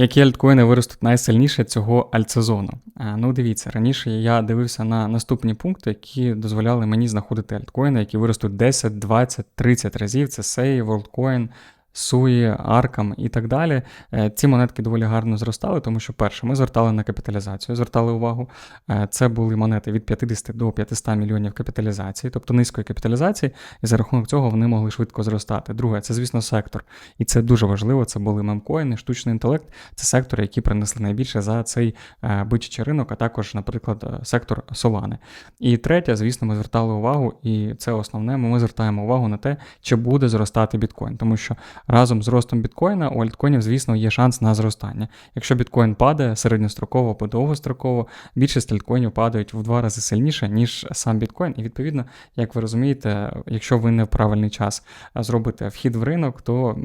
Які альткоїни виростуть найсильніше цього альтсезону? А, Ну, дивіться, раніше я дивився на наступні пункти, які дозволяли мені знаходити альткоїни, які виростуть 10, 20, 30 разів. Це SEI, WorldCoin, SUI, Arkham і так далі. Е, Ці монетки доволі гарно зростали, тому що, перше, ми звертали на капіталізацію, звертали увагу. Е, Це були монети від 50 до 500 мільйонів капіталізації, тобто низької капіталізації, і за рахунок цього вони могли швидко зростати. Друге, це, звісно, сектор. І це дуже важливо. Це були мемкоїни, штучний інтелект. Це сектори, які принесли найбільше за цей е, бичачий ринок, а також, наприклад, сектор Солани. І третє, звісно, ми звертали увагу, і це основне. Ми звертаємо увагу на те, чи буде зростати біткоін, тому що разом з ростом біткоїна у альткоїнів, звісно, є шанс на зростання. Якщо біткоін падає середньостроково або довгостроково, більшість альткоїнів падають в два рази сильніше, ніж сам біткоін. І відповідно, як ви розумієте, якщо ви не в правильний час зробите вхід в ринок, то